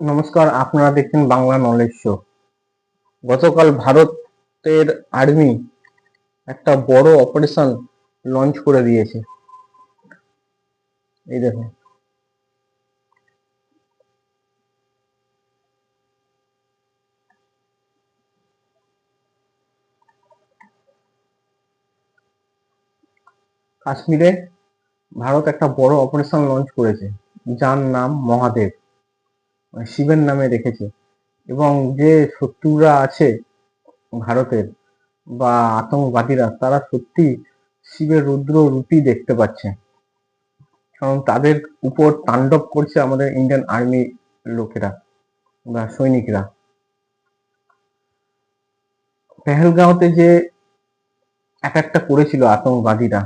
নমস্কার, আপনারা দেখছেন বাংলা নলেজ শো গতকাল ভারতের আর্মি একটা বড় অপারেশন লঞ্চ করে দিয়েছে। এই দেখুন। কাশ্মীরে ভারত একটা বড় অপারেশন লঞ্চ করেছে, যার নাম মহাদেব। শিবের নামে রেখেছে। এবং যে শত্রুরা আছে ভারতের বা আতঙ্কবাদীরা, তারা সত্যি শিবের রুদ্র রূপই দেখতে পাচ্ছে। কারণ তাদের উপর তাণ্ডব করছে আমাদের ইন্ডিয়ান আর্মি লোকেরা বা সৈনিকরা। পেহেলগাঁওতে যে এক একটা করেছিল আতঙ্কবাদীরা,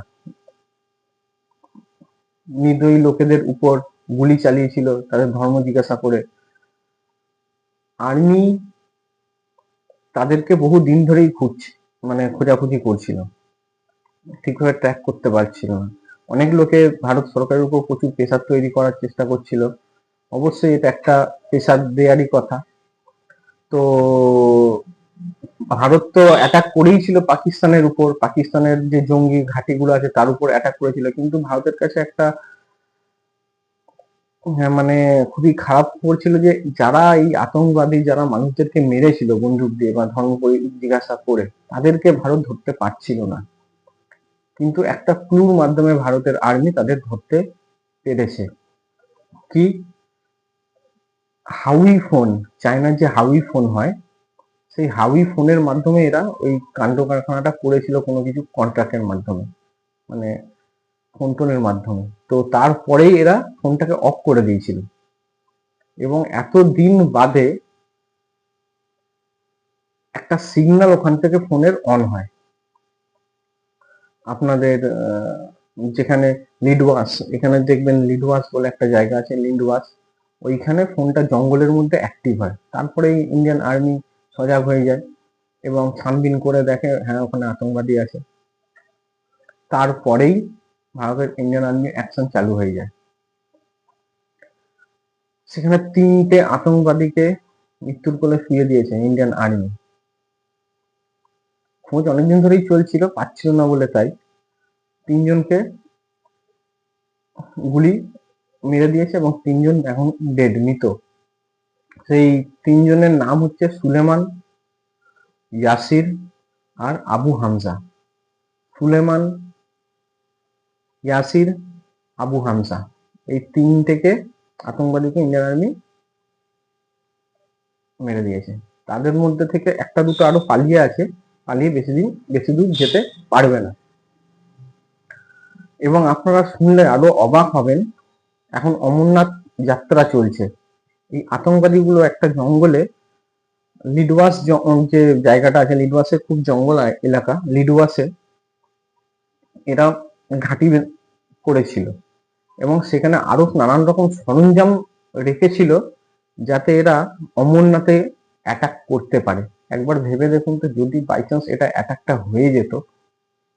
নির্দয়ী লোকেদের উপর গুলি চালিয়েছিল, তাদের ধর্ম জিজ্ঞাসা করে আর্মি তাদেরকে বহু দিন ধরেই খুঁজছে মানে খোঁজাখুঁজি করছিল। ঠিকভাবে ট্র্যাক করতে পারছিল না। অনেক লোকে ভারত সরকারের উপর প্রচুর প্রেশার তৈরি করার চেষ্টা করছিল। অবশ্যই এটা একটা প্রেশার দেয়ারই কথা। তো ভারত তো অ্যাটাক করেই ছিল পাকিস্তানের উপর, পাকিস্তানের যে জঙ্গি ঘাঁটিগুলো আছে তার উপর অ্যাটাক করেছিল। কিন্তু ভারতের কাছে একটা মানে খুবই খারাপ করছিল যে যারা এই আতঙ্কবাদী, যারা মানুষদেরকে মেরেছিল বন্দুক দিয়ে বা ধর্ম জিজ্ঞাসা করে, তাদেরকে ভারত ধরতে পারছিল না। কিন্তু একটা ক্লুর মাধ্যমে ভারতের আর্মি তাদের ধরতে পেরেছে। কি? হাউই ফোন চায়নার যে হাউই ফোন হয়, সেই হাউই ফোনের মাধ্যমে এরা ওই কাণ্ড কারখানাটা করেছিল কোনো কিছু কন্ট্রাক্টের মাধ্যমে। মানে ফোন টোনের মাধ্যমে। তো তারপরেই এরা ফোনটাকে অফ করে দিয়েছিল। এবং এত দিন বাদে একটা সিগন্যাল ওখান থেকে ফোনের অন হয়। আপনাদের যেখানে লিডওয়াস, এখানে দেখবেন লিডওয়াস বলে একটা জায়গা আছে, লিডওয়াস। ওইখানে ফোনটা জঙ্গলের মধ্যে অ্যাক্টিভ হয়। তারপরে ইন্ডিয়ান আর্মি সজাগ হয়ে যায় এবং ছানবিন করে দেখে হ্যাঁ ওখানে আতঙ্কবাদী আছে। তারপরেই ভারতের ইন্ডিয়ান আর্মি অ্যাকশন চালু হয়ে যায়। সেখানে তিনটে আতঙ্কবাদীকে মৃত্যুর কোলে শুয়ে দিয়েছে ইন্ডিয়ান আর্মি খোঁজ অনেকদিন ধরেই চলছিল, পাচ্ছিল না বলে তাই। তিনজনকে গুলি মেরে দিয়েছে এবং তিনজন এখন ডেড মৃত। সেই তিনজনের নাম হচ্ছে সুলেমান, ইয়াসির আর আবু হামজা। সুলেমান ইয়াসির, আবু হামসা এই তিন থেকে আতঙ্কবাদীকে ইন্ডিয়ান আর্মি মেরে দিয়েছে। তাদের মধ্যে থেকে একটা দুটো আরও পালিয়ে আছে, পালিয়ে বেশি দিন, বেশি দূর যেতে পারবে না। এবং আপনারা শুনলে আরও অবাক হবেন, এখন অমরনাথ যাত্রা চলছে। এই আতঙ্কবাদীগুলো একটা জঙ্গলে, লিডওয়াস যে জায়গাটা আছে, লিডওয়াসের খুব জঙ্গল এলাকা, লিডওয়াসে, এরা ঘাঁটি করেছিল। এবং সেখানে আরও নানান রকম সরঞ্জাম রেখেছিল যাতে এরা অমরনাথে অ্যাটাক করতে পারে। একবার ভেবে দেখুন তো, যদি বাই চান্স এটা অ্যাটাকটা হয়ে যেত,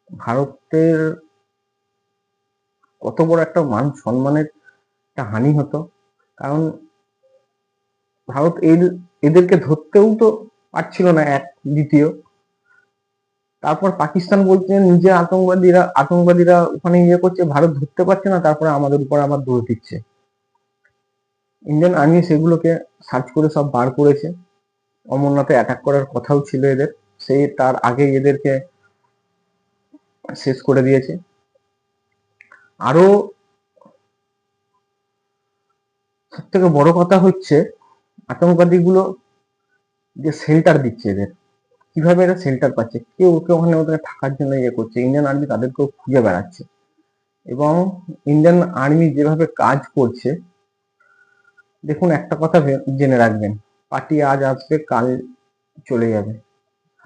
ভারতের কত বড় একটা মান সম্মানের একটা হানি হতো। কারণ ভারত এদেরকে ধরতেও তো পারছিল না এক দ্বিতীয়। তারপর পাকিস্তান বলছে নিজের আতঙ্কবাদীরা আতঙ্কবাদীরা ওখানে ইয়ে করছে, ভারত ধরতে পারছে না, তারপরে আমাদের উপর আবার দৌড় দিচ্ছে। ইন্ডিয়ান আর্মি সেগুলোকে সার্চ করে সব বার করেছে। অমরনাথে অ্যাটাক করার কথাও ছিল এদের। সেই তার আগে এদেরকে শেষ করে দিয়েছে। আরও সব থেকে বড় কথা হচ্ছে, আতঙ্কবাদীগুলো যে শেল্টার দিচ্ছে এদের। কীভাবে এরা শেল্টার পাচ্ছে? কেউ ওকে ওখানে ওদের থাকার জন্য ইয়ে করছে। ইন্ডিয়ান আর্মি তাদেরকেও খুঁজে বেড়াচ্ছে। এবং ইন্ডিয়ান আর্মি যেভাবে কাজ করছে, দেখুন একটা কথা জেনে রাখবেন। পার্টি আজ আসবে, কাল চলে যাবে।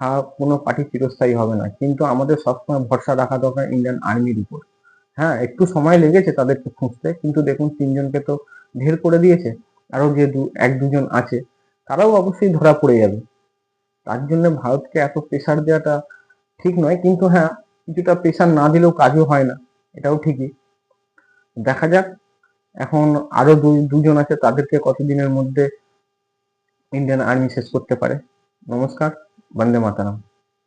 হ্যাঁ কোনো পার্টি চিরস্থায়ী হবে না। কিন্তু আমাদের সবসময় ভরসা রাখা দরকার ইন্ডিয়ান আর্মির উপর। হ্যাঁ একটু সময় লেগেছে তাদেরকে খুঁজতে, কিন্তু দেখুন তিনজনকে তো ঢের করে দিয়েছে। আরও যে এক দুজন আছে, তারাও অবশ্যই ধরা পড়ে যাবে। তার জন্য ভারতকে এত প্রেশার দেওয়াটা ঠিক নয়, কিন্তু হ্যাঁ কিছুটা প্রেশার না দিলেও কাজও হয় না, এটাও ঠিকই। দেখা যাক, এখন আরও দুজন আছে তাদেরকে কতদিনের মধ্যে ইন্ডিয়ান আর্মি শেষ করতে পারে। নমস্কার, বন্দে মাতারাম।